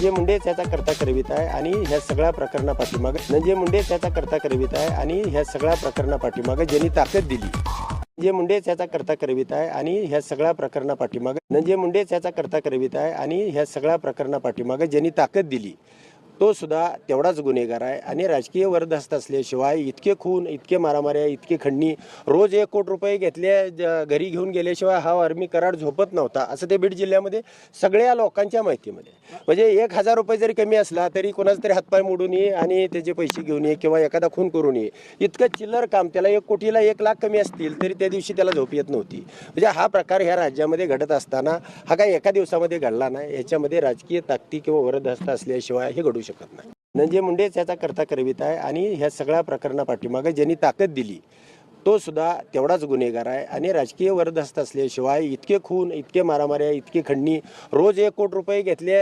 जे मुंडे त्याचा करता करवित आहे आणि ह्या सगळ्या प्रकरणा पाठीमागे म्हणजे मुंडे त्याचा करता करवित आहे आणि ह्या सगळ्या प्रकरणा पाठीमागे ज्यांनी ताकद दिली. जे मुंडे त्याचा करता करवित आहे आणि ह्या सगळ्या प्रकरणा पाठीमागे नंजे मुंडे त्याचा करता करवित आहे आणि ह्या सगळ्या प्रकरणा पाठीमागे ज्यांनी ताकद दिली. तो सुद्धा तेवढाच गुन्हेगार आहे. आणि राजकीय वरदहस्त असल्याशिवाय इतके खून इतके मारामाऱ्या इतके खंडणी रोज एक कोटी रुपये घेतले ज- घरी घेऊन गेल्याशिवाय हा आर्मी करार झोपत नव्हता असं ते बीड जिल्ह्यामध्ये सगळ्या लोकांच्या माहितीमध्ये. म्हणजे एक हजार रुपये जरी कमी असला तरी कोणाचा तरी हातपाय मोडून ये आणि त्याचे पैसे घेऊन ये किंवा एखादा खून करून ये. इतकं चिल्लर काम त्याला एक कोटीला एक लाख कमी असतील तरी त्या दिवशी त्याला झोप येत नव्हती. म्हणजे हा प्रकार ह्या राज्यामध्ये घडत असताना हा काही एका दिवसामध्ये घडला नाही. याच्यामध्ये राजकीय ताकदी किंवा वरदहस्त असल्याशिवाय हे घडू शकत नाही. धनंजय मुंडे त्याचा करता करवित आहे आणि ह्या सगळ्या प्रकरणा पाठीमागे ज्यांनी ताकद दिली तो सुद्धा तेवढाच गुन्हेगार आहे आणि राजकीय वरदस्त असल्याशिवाय इतके खून इतके मारामाऱ्या इतकी खंडणी रोज एक कोटी रुपये घेतले